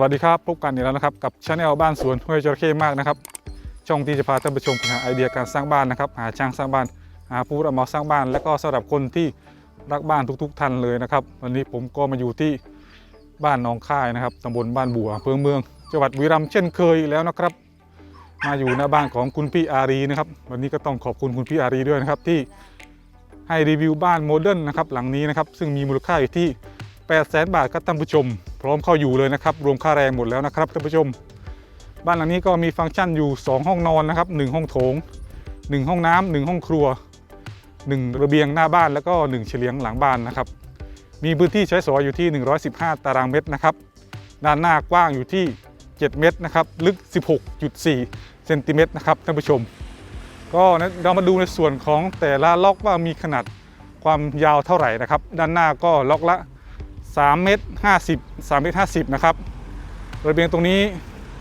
วัสดีครับ พบกันอีกแล้วนะครับ กับช anel บ้านสวนห้วยจระเข้มากนะครับ ช่องที่จะพาท่านผู้ชมไปหาไอเดียการสร้างบ้านนะครับ หาช่างสร้างบ้าน หาผู้รับเหมาสร้างบ้าน และก็สำหรับคนที่รักบ้านทุก ๆท่านเลยนะครับ วันนี้ผมก็มาอยู่ที่บ้านหนองค่ายนะครับตำบลบ้านบัวอำเภอเมืองจังหวัดบุรีรัมย์เช่นเคยอีกแล้วนะครับ มาอยู่หน้าบ้านของคุณพี่อารีนะครับ วันนี้ก็ต้องขอบคุณคุณพี่อารีด้วยนะครับที่ให้รีวิวบ้านโมเดิร์นนะครับหลังนี้นะครับซึ่งมีมูลค่าอยู่ที่ 8 0 0 0 0 0บาทครับท่านผู้ชม พร้อมเข้าอยู่เลยนะครับ รวมค่าแรงหมดแล้วนะครับท่านผู้ชม บ้านหลังนี้ก็มีฟังก์ชันอยู่ 2 ห้องนอนนะครับ 1 ห้องโถง 1 ห้องน้ำ1ห้องครัว 1 ระเบียงหน้าบ้านแล้วก็ 1 เฉลียงหลังบ้านนะครับ มีพื้นที่ใช้สอยอยู่ที่ 115 ตารางเมตรนะครับ ด้านหน้ากว้างอยู่ที่ 7 เมตรนะครับ ลึก 16.4 เซนติเมตรนะครับท่านผู้ชม ก็เรามาดูในส่วนของแต่ละล็อกว่ามีขนาดความยาวเท่าไหร่นะครับ ด้านหน้าก็ล็อกละ 3เมตร50 3เมตร50 นะครับ ระเบียงตรงนี้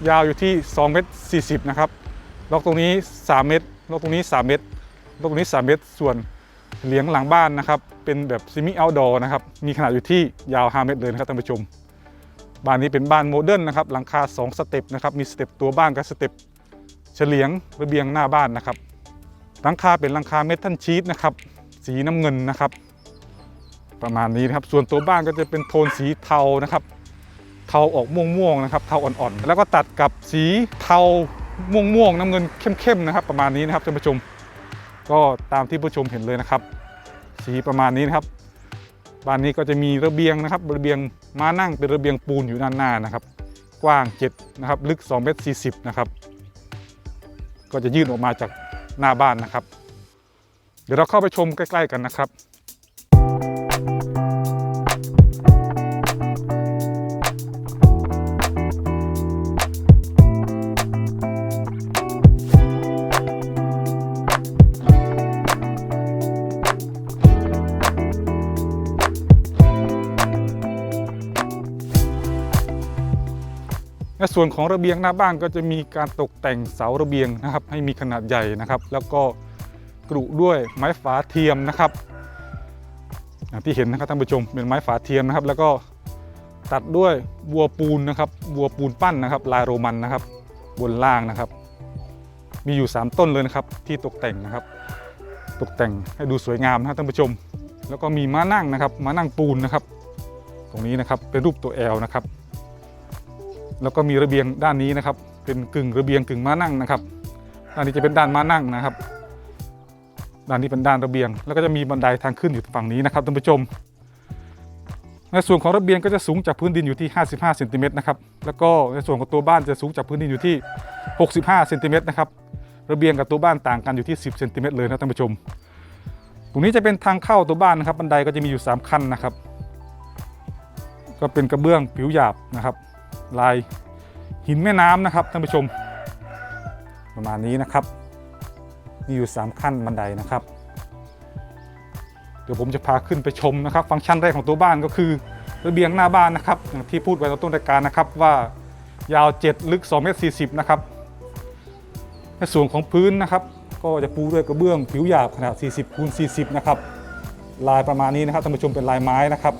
ยาวอยู่ที่2เมตร40 นะครับ ล็อกตรงนี้ 3 เมตร ล็อกตรงนี้ 3 เมตร ล็อกตรงนี้ 3 เมตร ส่วนเหลียงหลังบ้านนะครับ เป็นแบบซิมิเอาดอร์นะครับ มีขนาดอยู่ที่ยาว 5 เมตรเลยนะครับท่านผู้ชม บ้านนี้เป็นบ้านโมเดิร์นนะครับ หลังคา 2 สเต็ปนะครับ มีสเต็ปตัวบ้านกับสเต็ปเฉลียงระเบียงหน้าบ้านนะครับ หลังคาเป็นหลังคาเมทัลชีตนะครับ สีน้ำเงินนะครับ ประมาณนี้นะครับ ส่วนตัวบ้านก็จะเป็นโทนสีเทานะครับ เทาออกม่วงๆนะครับ เทาอ่อนๆ แล้วก็ตัดกับสีเทาม่วงๆ น้ำเงินเข้มๆนะครับ ประมาณนี้นะครับท่านผู้ชม ก็ตามที่ผู้ชมเห็นเลยนะครับ สีประมาณนี้นะครับ บ้านนี้ก็จะมีระเบียงนะครับ ระเบียงมานั่งเป็นระเบียงปูนอยู่ด้านหน้านะครับ กว้าง7นะครับ ลึก2เมตร40นะครับ ก็จะยื่นออกมาจากหน้าบ้านนะครับ เดี๋ยวเราเข้าไปชมใกล้ ๆ กันนะครับ ในส่วนของระเบียงหน้าบ้านก็จะมีการตกแต่งเสาระเบียงนะครับ ให้มีขนาดใหญ่นะครับ แล้วก็กรุด้วยไม้ฝาเทียมนะครับ อย่างที่เห็นนะครับท่านผู้ชมเป็นไม้ฝาเทียมนะครับ แล้วก็ตัดด้วยวัวปูนนะครับวัวปูนปั้นนะครับ ลายโรมันนะครับ บนล่างนะครับ มีอยู่ 3 ต้นเลยนะครับ ที่ตกแต่งนะครับ ตกแต่งให้ดูสวยงามนะครับท่านผู้ชม แล้วก็มีม้านั่งนะครับม้านั่งปูนนะครับ ตรงนี้นะครับเป็นรูปตัว L นะครับ แล้วก็มีระเบียงด้านนี้นะครับ เป็นกึ่งระเบียงกึ่งม้านั่งนะครับด้านนี้จะเป็นด้านม้านั่งนะครับ ด้านนี้เป็นด้านระเบียง แล้วก็จะมีบันไดทางขึ้นอยู่ฝั่งนี้นะครับท่านผู้ชม ในส่วนของระเบียงก็จะสูงจากพื้นดินอยู่ที่ 55เซนติเมตรนะครับ แล้วก็ในส่วนของตัวบ้านจะสูงจากพื้นดินอยู่ที่ 65เซนติเมตรนะครับ ระเบียงกับตัวบ้านต่างกันอยู่ที่ 10เซนติเมตรเลยนะท่านผู้ชม ตรงนี้จะเป็นทางเข้าตัวบ้านนะครับ บันไดก็จะมีอยู่ 3 ขั้นนะครับ ก็เป็นกระเบื้องผิวหยาบนะครับ ลายหินแม่น้ำนะครับท่านผู้ชม ประมาณนี้นะครับ มีอยู่ 3 ขั้นบันไดนะครับ เดี๋ยวผมจะพาขึ้นไปชมนะครับ ฟังก์ชันแรกของตัวบ้านก็คือระเบียงหน้าบ้านนะครับอย่างที่พูดไว้ตอนต้นรายการนะครับว่ายาว 7 ลึก2เมตร40นะครับในส่วนของพื้นนะครับ ก็จะปูด้วยกระเบื้องผิวหยาบขนาด 40คูณ40 นะครับ ลายประมาณนี้นะครับท่านผู้ชมเป็นลายไม้นะครับ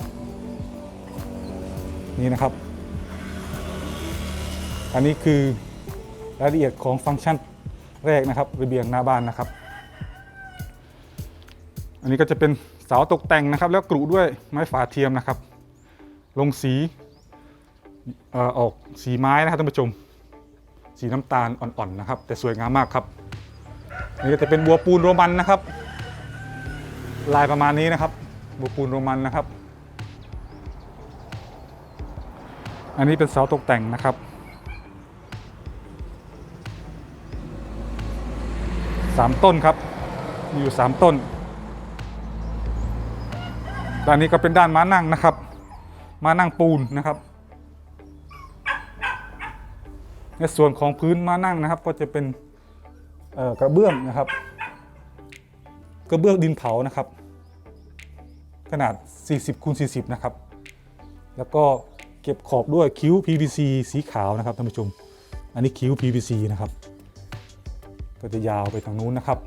นี่นะครับ อันนี้คือรายละเอียดของฟังก์ชัน แรกนะครับระเบียงหน้าบ้านนะครับ อันนี้ก็จะเป็นเสาตกแต่งนะครับ แล้วกรุด้วยไม้ฝาเทียมนะครับ ลงสีออกสีไม้นะครับท่านผู้ชม สีน้ำตาลอ่อนๆนะครับ แต่สวยงามมากครับอันนี่ก็จะเป็นบัวปูนโรมันนะครับ ลายประมาณนี้นะครับ บัวปูนโรมันนะครับ อันนี้เป็นเสาตกแต่งนะครับ สามต้นครับ มีอยู่สามต้น ด้านนี้ก็เป็นด้านม้านั่งนะครับ ม้านั่งปูนนะครับ ในส่วนของพื้นม้านั่งนะครับ ก็จะเป็นกระเบื้องนะครับ กระเบื้องดินเผานะครับ ขนาด 40คูณ40 นะครับ แล้วก็เก็บขอบด้วยคิ้ว PVC สีขาวนะครับท่านผู้ชม อันนี้คิ้ว PVC นะครับ ก็จะยาวไปทางนู้นนะครับ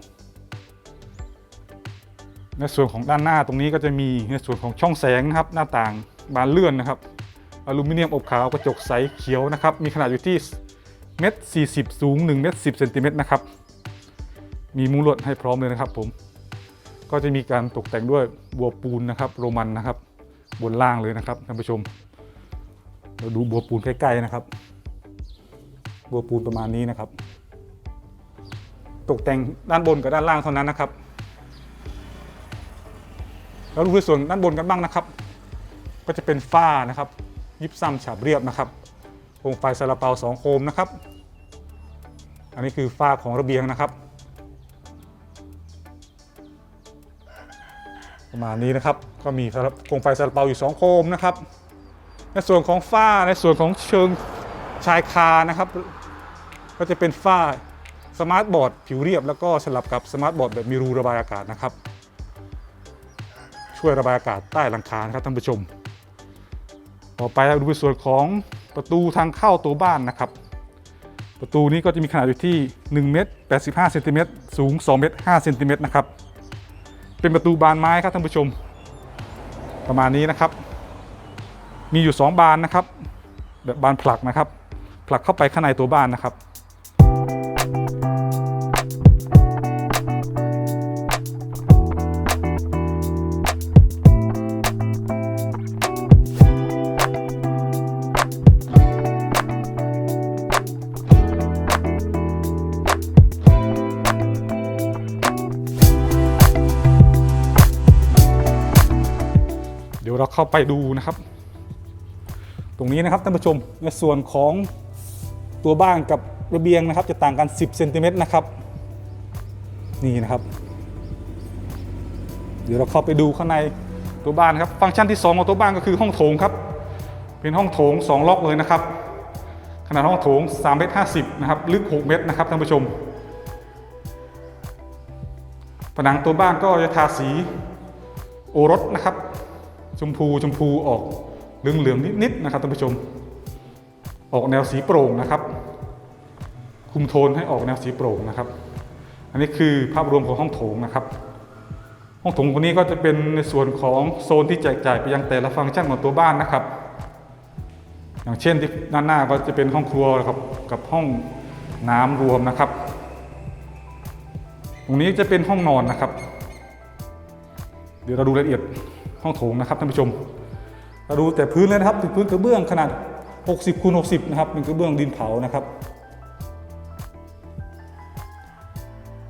ในส่วนของด้านหน้าตรงนี้ก็จะมีในส่วนของช่องแสงนะครับ หน้าต่างบานเลื่อนนะครับอลูมิเนียมอบขาวกระจกใสเขียวนะครับ มีขนาดอยู่ที่เมตร40สูง1เมตร10เซนติเมตรนะครับ มีมุ้งลวดให้พร้อมเลยนะครับผม ก็จะมีการตกแต่งด้วยบัวปูนนะครับ โรมันนะครับ บนล่างเลยนะครับท่านผู้ชม เราดูบัวปูนใกล้ๆนะครับ บัวปูนประมาณนี้นะครับ ตกแต่งด้านบนกับด้านล่างเท่านั้นนะครับ แล้วดูในส่วนด้านบนกันบ้างนะครับ ก็จะเป็นฝ้านะครับ ยิบซ้ำฉาบเรียบนะครับโคมไฟซาลาเปาสองโคมนะครับ อันนี้คือฝ้าของระเบียงนะครับ ประมาณนี้นะครับ ก็มีโคมไฟซาลาเปาอยู่ 2 โคมนะครับ ในส่วนของฝ้าในส่วนของเชิงชายคานะครับ ก็จะเป็นฝ้า สมาร์ทบอร์ดผิวเรียบแล้วก็สลับกับสมาร์ทบอร์ดแบบมีรูระบายอากาศนะครับ ช่วยระบายอากาศใต้หลังคานะครับท่านผู้ชม ต่อไปเราดูในส่วนของประตูทางเข้าตัวบ้านนะครับ ประตูนี้ก็จะมีขนาดอยู่ที่1เมตร85เซนติเมตรสูง2เมตร5เซนติเมตรนะครับ เป็นประตูบานไม้ครับท่านผู้ชม ประมาณนี้นะครับ มีอยู่ 2 บานนะครับ แบบบานผลักนะครับ ผลักเข้าไปข้างในตัวบ้านนะครับ เข้าไปดูนะครับ ตรงนี้นะครับท่านผู้ชมในส่วนของตัวบ้านกับระเบียงนะครับ จะต่างกัน 10เซนติเมตรนะครับนี่นะครับ เดี๋ยวเราเข้าไปดูข้างในตัวบ้านครับ ฟังก์ชันที่ 2 ของตัวบ้านก็คือห้องโถงครับ เป็นห้องโถง 2 ล็อกเลยนะครับ ขนาดห้องโถง3เมตร50นะครับ ลึก 6 เมตรนะครับท่านผู้ชม ผนังตัวบ้านก็จะทาสีโอรสนะครับ มพูชมพูออกเหลืองเหลืองๆนิดๆนะครับท่านผู้ชม ออกแนวสีโปร่งนะครับ คุมโทนให้ออกแนวสีโปร่งนะครับ อันนี้คือภาพรวมของห้องโถงนะครับห้องโถงตัวนี้ก็จะเป็นในส่วนของโซนที่แจกจ่ายไปยังแต่ละฟังก์ชันของตัวบ้านนะครับ อย่างเช่นที่ด้านหน้าก็จะเป็นห้องครัวครับกับห้องน้ำรวมนะครับ ตรงนี้จะเป็นห้องนอนนะครับ เดี๋ยวเราดูรายละเอียด ห้องโถงนะครับท่านผู้ชม เราดูแต่พื้นเลยนะครับถึงพื้นกระเบื้องขนาด 60คูณ60 นะครับเป็นกระเบื้องดินเผานะครับ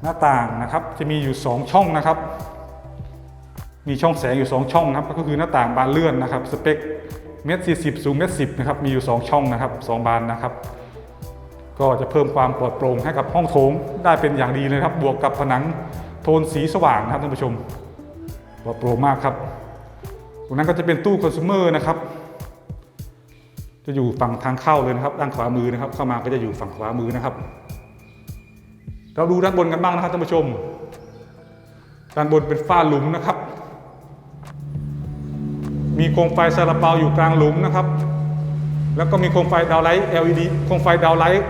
หน้าต่างนะครับจะมีอยู่ 2 ช่องนะครับ มีช่องแสงอยู่ 2 ช่องนะครับก็คือหน้าต่างบานเลื่อนนะครับสเปคเมตรสี่สิบสูงเมตรสิบนะครับมีอยู่ 2 ช่องนะครับ 2 บานนะครับ ก็จะเพิ่มความปลอดโปร่งให้กับห้องโถงได้เป็นอย่างดีเลยครับ บวกกับผนังโทนสีสว่างนะครับท่านผู้ชมปลอดโปร่งมากครับ ตรงนั้นก็จะเป็นตู้คอน sumer นะครับ จะอยู่ฝั่งทางเข้าเลยนะครับด้านขวามือนะครับ เข้ามาก็จะอยู่ฝั่งขวามือนะครับ เราดูด้านบนกันบ้างนะครับท่านผู้ชม ด้านบนเป็นฝ้าหลุมนะครับ มีโคมไฟซาลาเปาอยู่กลางหลุมนะครับ แล้วก็มีโคมไฟดาวไลท์ LED โคมไฟดาวไลท์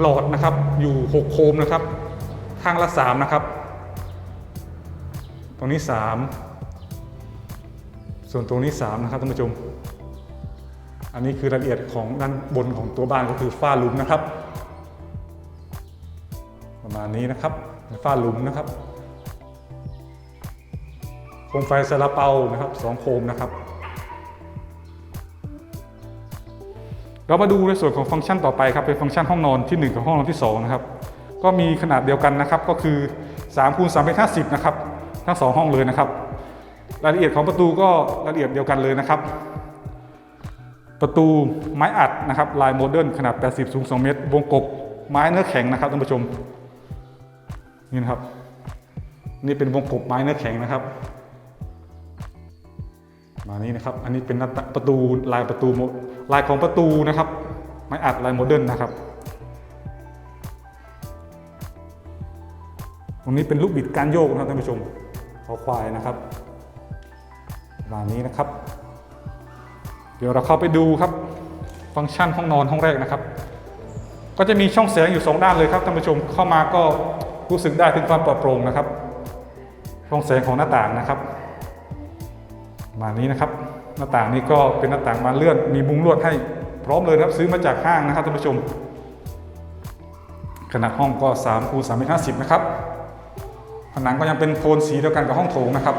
หลอดนะครับ อยู่ 6 โคมนะครับ ข้างละ 3 นะครับ ตรงนี้ 3 ส่วนตรงนี้ 3 นะครับท่านผู้ชม อันนี้คือรายละเอียดของด้านบนของตัวบ้านก็คือฝ้าหลุมนะครับ ประมาณนี้นะครับฝ้าหลุมนะครับโคมไฟซาลาเปานะครับสองโคมนะครับ เรามาดูในส่วนของฟังก์ชันต่อไปครับเป็นฟังก์ชันห้องนอนที่ 1 กับห้องนอนที่ 2 นะครับ ก็มีขนาดเดียวกันนะครับก็คือ3คูณ3เมตร50 นะครับ ทั้ง 2 ห้องเลยนะครับ รายละเอียดของประตูก็รายละเอียดเดียวกันเลยนะครับ ประตูไม้อัดนะครับลายโมเดิร์นขนาด 80 สูง 2 เมตร วงกบไม้เนื้อแข็งนะครับท่านผู้ชม นี่นะครับ นี่เป็นวงกบไม้เนื้อแข็งนะครับ มานี้นะครับ อันนี้เป็นประตูลายประตูโมลายของประตูนะครับ ไม้อัดลายโมเดิร์นนะครับตรงนี้เป็นลูกบิดการโยกนะครับท่านผู้ชมขอควายนะครับ ประมาณนี้นะครับ เดี๋ยวเราเข้าไปดูครับ ฟังก์ชันห้องนอนห้องแรกนะครับ ก็จะมีช่องแสงอยู่ 2 ด้านเลยครับท่านผู้ชมเข้ามาก็รู้สึกได้ถึงความปลอดโปร่งนะครับ ช่องแสงของหน้าต่างนะครับประมาณนี้นะครับ หน้าต่างนี้ก็เป็นหน้าต่างบานเลื่อน มีมุ้งลวดให้พร้อมเลยครับซื้อมาจากห้างนะครับท่านผู้ชม ขนาดห้องก็3คูณ3เมตร50นะครับผนังก็ยังเป็นโทนสีเดียวกันกับห้องโถงนะครับ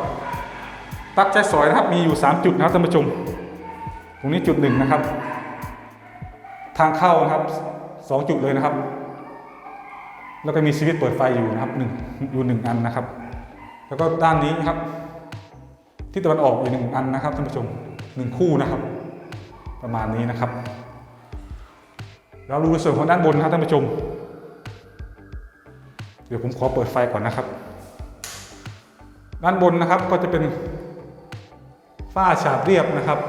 ลั๊กใช้สอยนะครับมีอยู่ 3 จุดนะครับท่านผู้ชม ตรงนี้จุดหนึ่งนะครับ ทางเข้านะครับ 2 จุดเลยนะครับ แล้วก็มีสวิตช์เปิดไฟอยู่นะครับหนึ่งอยู่หนึ่งอันนะครับ แล้วก็ด้านนี้นะครับ ที่ตะวันออกอีกหนึ่งอันนะครับท่านผู้ชมหนึ่งคู่นะครับ ประมาณนี้นะครับเราดูในส่วนของด้านบนนะครับท่านผู้ชม เดี๋ยวผมขอเปิดไฟก่อนนะครับ ด้านบนนะครับก็จะเป็น ฝ้าฉาบเรียบนะครับ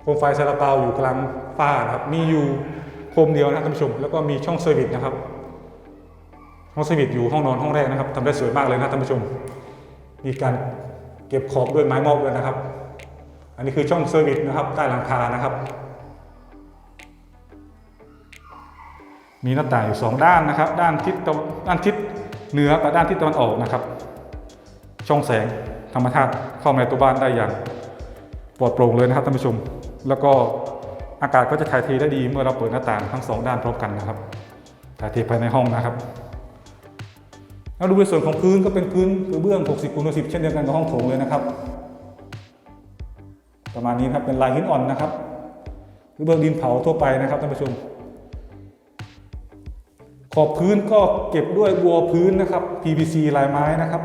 โคมไฟซาลาเปาอยู่กลางฝ้านะครับมีอยู่โคมเดียวนะครับท่านผู้ชมแล้วก็มีช่องเซอร์วิสนะครับห้องเซอร์วิสอยู่ห้องนอนห้องแรกนะครับทำได้สวยมากเลยนะท่านผู้ชม มีการเก็บขอบด้วยไม้มอบด้วยนะครับ อันนี้คือช่องเซอร์วิสนะครับใต้หลังคานะครับ มีหน้าต่างอยู่สองด้านนะครับ ด้านทิศตะวันด้านทิศเหนือกับด้านทิศตะวันออกนะครับ ช่องแสง ธรรมชาติเข้ามาในตัวบ้านได้อย่างปลอดโปร่งเลยนะครับท่านผู้ชม แล้วก็อากาศก็จะถ่ายเทได้ดีเมื่อเราเปิดหน้าต่างทั้งสองด้านพร้อมกันนะครับถ่ายเทภายในห้องนะครับแล้วดูในส่วนของพื้นก็เป็นพื้นกระเบื้อง 60คูณ60เช่นเดียวกันกับห้องโถงเลยนะครับ ประมาณนี้ครับเป็นลายหินอ่อนนะครับกระเบื้องดินเผาทั่วไปนะครับท่านผู้ชม ขอบพื้นก็เก็บด้วยบัวพื้นนะครับ PVC ลายไม้นะครับ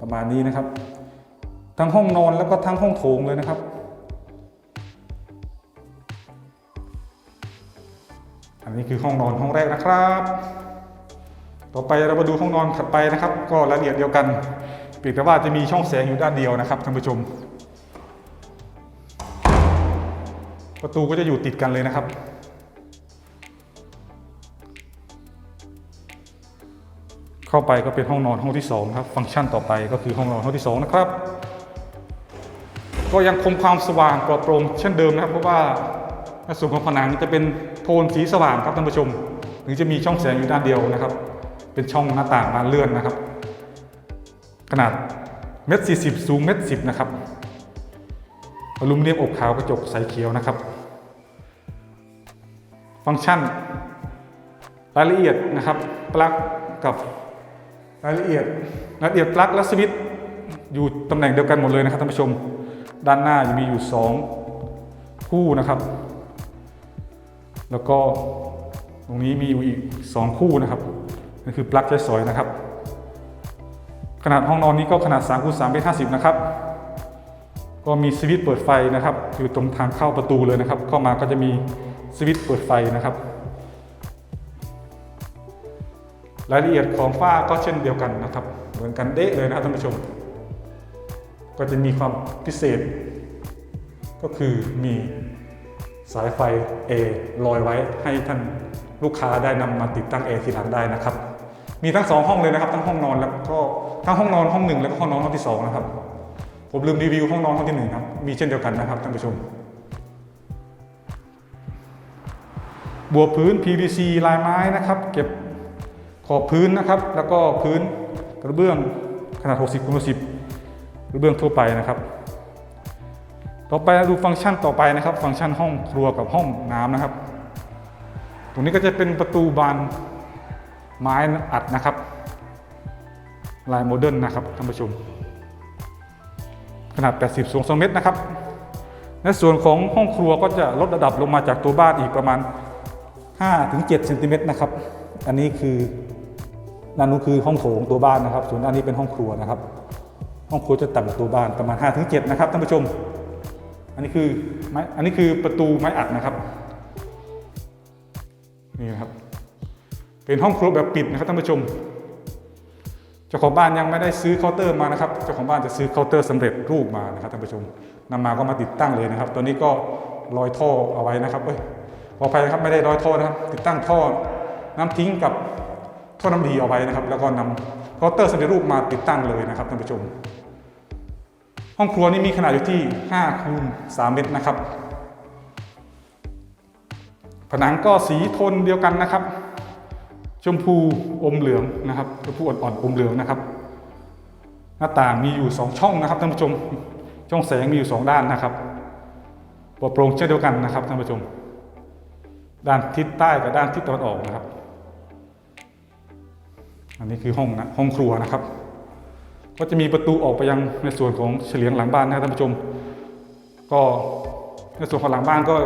ประมาณนี้นะครับ ทั้งห้องนอนแล้วก็ทั้งห้องโถงเลยนะครับ อันนี้คือห้องนอนห้องแรกนะครับ ต่อไปเรามาดูห้องนอนถัดไปนะครับ ก็รายละเอียดเดียวกันเพียงแต่ว่าจะมีช่องแสงอยู่ด้านเดียวนะครับท่านผู้ชม ประตูก็จะอยู่ติดกันเลยนะครับเข้าไปก็เป็นห้องนอนห้องที่2ครับ ฟังก์ชันต่อไปก็คือห้องนอนห้องที่2นะครับ ก็ยังคงความสว่างปลอดโปร่งเช่นเดิมนะครับ เพราะว่าส่วนของผนังจะเป็นโทนสีสว่างครับท่านผู้ชมถึงจะมีช่องแสงอยู่ด้านเดียวนะครับ เป็นช่องหน้าต่างบานเลื่อนนะครับ ขนาดเมตรสี่สิบสูงเมตรสิบนะครับอลูมิเนียมอบขาวกระจกใสเขียวนะครับ ฟังก์ชัน รายละเอียดนะครับปลั๊กกับรายละเอียดรายละเอียดปลั๊กและสวิตช์อยู่ตำแหน่งเดียวกันหมดเลยนะครับท่านผู้ชม ด้านหน้าจะมีอยู่ 2 คู่นะครับ แล้วก็ตรงนี้มีอยู่อีก 2 คู่นะครับนั่นคือปลั๊กใช้สอยนะครับ ขนาดห้องนอนนี้ก็ขนาด3คูณ3เมตร50 นะครับ ก็มีสวิตช์เปิดไฟนะครับ อยู่ตรงทางเข้าประตูเลยนะครับ เข้ามาก็จะมีสวิตช์เปิดไฟนะครับ รายละเอียดของฝ้าก็เช่นเดียวกันนะครับ เหมือนกันเด๊ะเลยนะครับท่านผู้ชม ก็จะมีความพิเศษ ก็คือมีสายไฟ A ลอยไว้ให้ท่านลูกค้าได้นำมาติดตั้ง A ทีหลังได้นะครับ มีทั้งสองห้องเลยนะครับ ทั้งห้องนอนแล้วก็ทั้งห้องนอนห้องหนึ่งแล้วก็ห้องนอนห้องที่สองนะครับ ผมลืมรีวิวห้องนอนห้องที่หนึ่งครับมีเช่นเดียวกันนะครับท่านผู้ชม บัวพื้น PVC ลายไม้นะครับ เก็บขอบพื้นนะครับ แล้วก็พื้นกระเบื้องขนาด 60คูณ60 เบื้องทั่วไปนะครับ ต่อไปเราดูฟังก์ชันต่อไปนะครับ ฟังก์ชันห้องครัวกับห้องน้ำนะครับ ตรงนี้ก็จะเป็นประตูบานไม้อัดนะครับลายโมเดิร์นนะครับท่านผู้ชม ขนาด 80สูง2เมตรนะครับในส่วนของห้องครัวก็จะลดระดับลงมาจากตัวบ้านอีกประมาณ 5-7เซนติเมตรนะครับ อันนี้คือด้านนู้นคือห้องโถงตัวบ้านนะครับ ส่วนด้านนี้เป็นห้องครัวนะครับ ห้องครัวจะต่ำกว่าตัวบ้านประมาณ5-7นะครับท่านผู้ชม อันนี้คือไม้อันนี้คือประตูไม้อัดนะครับนี่นะครับ เป็นห้องครัวแบบปิดนะครับท่านผู้ชมเจ้าของบ้านยังไม่ได้ซื้อเคาน์เตอร์มานะครับเจ้าของบ้านจะซื้อเคาน์เตอร์สำเร็จรูปมานะครับท่านผู้ชมนำมาก็มาติดตั้งเลยนะครับตอนนี้ก็ลอยท่อเอาไว้นะครับเอ้ยขออภัยนะครับไม่ได้ลอยท่อนะครับ ติดตั้งท่อน้ำทิ้งกับท่อน้ำดีเอาไว้นะครับ แล้วก็นำ เคาน์เตอร์สำเร็จรูปมาติดตั้งเลยนะครับท่านผู้ชม ห้องครัวนี้มีขนาดอยู่ที่5คูณ3เมตรนะครับ ผนังก็สีโทนเดียวกันนะครับ ชมพูอมเหลืองนะครับชมพูอ่อนๆอมเหลืองนะครับ หน้าต่างมีอยู่ 2 ช่องนะครับท่านผู้ชม ช่องแสงมีอยู่สองด้านนะครับปลอดโปร่งเช่นเดียวกันนะครับท่านผู้ชม ด้านทิศใต้กับด้านทิศตะวันออกนะครับ อันนี้คือห้องนะห้องครัวนะครับ ก็จะมีประตูออกไปยังในส่วนของเฉลียงหลังบ้านนะครับท่านผู้ชม ก็ในส่วนของหลังบ้านก็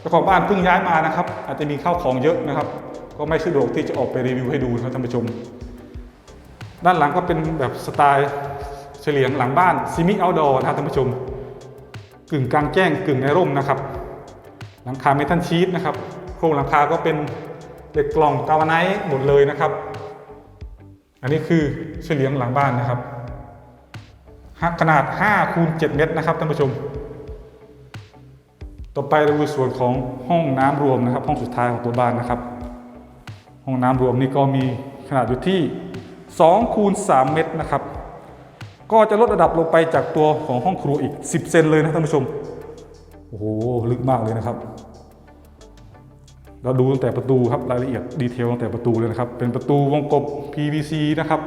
เจ้าของบ้านเพิ่งย้ายมานะครับ อาจจะมีข้าวของเยอะนะครับ ก็ไม่สะดวกที่จะออกไปรีวิวให้ดูนะท่านผู้ชม ด้านหลังก็เป็นแบบสไตล์เฉลียงหลังบ้านซิมิเอาดอร์นะท่านผู้ชม กึ่งกลางแจ้งกึ่งในร่มนะครับ หลังคาเมทัลชีตนะครับ โครงหลังคาก็เป็นเหล็กกล่องกาวไนท์หมดเลยนะครับ อันนี้คือเฉลียงหลังบ้านนะครับขนาด5คูณ7เมตรนะครับท่านผู้ชม ต่อไปเราดูส่วนของห้องน้ำรวมนะครับ ห้องสุดท้ายของตัวบ้านนะครับ ห้องน้ำรวมนี่ก็มีขนาดอยู่ที่2คูณ3เมตรนะครับ ก็จะลดระดับลงไปจากตัวของห้องครัวอีก 10 เซนเลยนะท่านผู้ชม โอ้โห ลึกมากเลยนะครับ เราดูตั้งแต่ประตูครับรายละเอียดดีเทลตั้งแต่ประตูเลยนะครับ เป็นประตูวงกบ PVC นะครับ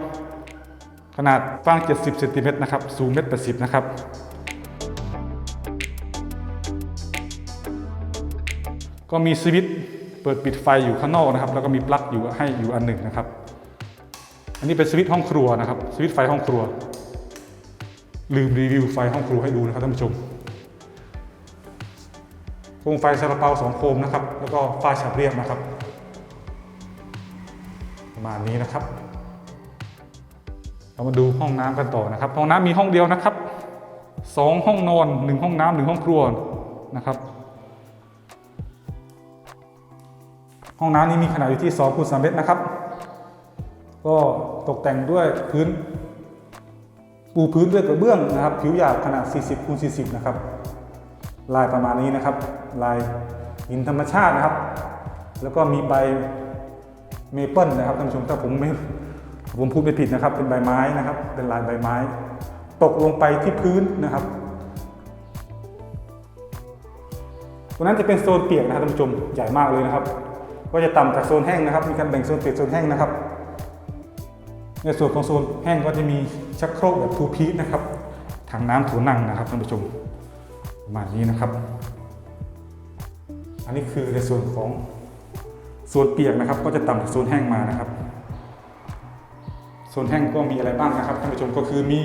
ขนาดกว้าง 70เซนติเมตรนะครับ สูงเมตร80นะครับก็มีสวิตช์เปิดปิดไฟอยู่ข้างนอกนะครับ แล้วก็มีปลั๊กอยู่ให้อยู่อันหนึ่งนะครับ อันนี้เป็นสวิตช์ห้องครัวนะครับสวิตช์ไฟห้องครัว ลืมรีวิวไฟห้องครัวให้ดูนะครับท่านผู้ชม โคมไฟซาลาเปาสองโคมนะครับ แล้วก็ฝ้าฉาบเรียบนะครับ ประมาณนี้นะครับ เรามาดูห้องน้ำกันต่อนะครับ ห้องน้ำมีห้องเดียวนะครับสองห้องนอนหนึ่งห้องน้ำหนึ่งห้องครัวนะครับ ห้องน้ำนี้มีขนาดอยู่ที่2คูณ3เมตรนะครับ ก็ตกแต่งด้วยพื้น ปูพื้นด้วยกระเบื้องนะครับ ผิวหยาบขนาด 40คูณ40 นะครับ ลายประมาณนี้นะครับ ลายหินธรรมชาตินะครับ แล้วก็มีใบเมเปิลนะครับท่านผู้ชมถ้าผมไม่ผมพูดไม่ผิดนะครับ เป็นใบไม้นะครับ เป็นลายใบไม้ ตกลงไปที่พื้นนะครับตรงนั้นจะเป็นโซนเปียกนะครับท่านผู้ชมใหญ่มากเลยนะครับ ก็จะต่ำจากโซนแห้งนะครับ มีการแบ่งโซนเปียกโซนแห้งนะครับ ในส่วนของโซนแห้งก็จะมีชักโครกแบบทูพีทนะครับถังน้ำถูนั่งนะครับท่านผู้ชมประมาณนี้นะครับ อันนี้คือในส่วนของโซนเปียกนะครับ ก็จะต่ำจากโซนแห้งมานะครับโซนแห้งก็มีอะไรบ้างนะครับท่านผู้ชมก็คือมี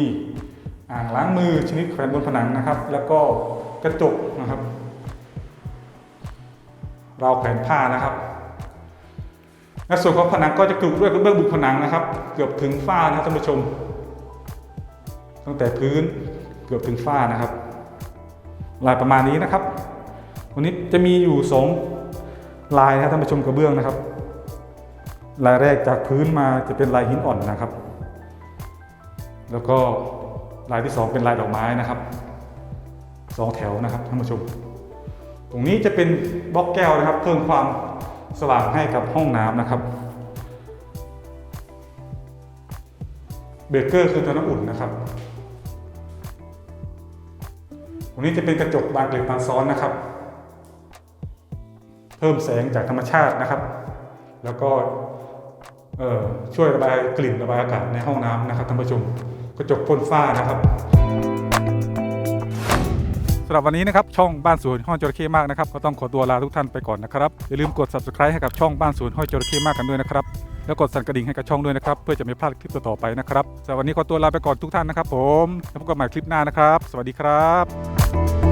อ่างล้างมือชนิดแขวนบนผนังนะครับ แล้วก็กระจกนะครับราวแขวนผ้านะครับในส่วนของผนังก็จะกรุกด้วยกระเบื้องบุผนังนะครับ เกือบถึงฝ้านะครับท่านผู้ชม ตั้งแต่พื้นเกือบถึงฝ้านะครับลายประมาณนี้นะครับ วันนี้จะมีอยู่สองลายนะครับท่านผู้ชมกระเบื้องนะครับ ลายแรกจากพื้นมาจะเป็นลายหินอ่อนนะครับ แล้วก็ลายที่สองเป็นลายดอกไม้นะครับสองแถวนะครับท่านผู้ชม ตรงนี้จะเป็นบล็อกแก้วนะครับ เพิ่มความสว่างให้กับห้องน้ำนะครับ เบรเกอร์คือตัวน้ำอุ่นนะครับ ตรงนี้จะเป็นกระจกบานเกล็ดบานซ้อนนะครับ เพิ่มแสงจากธรรมชาตินะครับ แล้วก็ช่วยระบายกลิ่นระบายอากาศในห้องน้ำนะครับท่านผู้ชมกระจกพ่นฝ้านะครับสำหรับวันนี้นะครับช่องบ้านสวนห้อยจระเข้มากนะครับก็ต้องขอตัวลาทุกท่านไปก่อนนะครับอย่าลืมกด subscribe ให้กับช่องบ้านสวนห้อยจระเข้มากกันด้วยนะครับแล้วกดสั่นกระดิ่งให้กับช่องด้วยนะครับ เพื่อจะไม่พลาดคลิปต่อๆไปนะครับสำหรับวันนี้ขอตัวลาไปก่อนทุกท่านนะครับ ผมแล้วพบกันใหม่คลิปหน้านะครับ สวัสดีครับ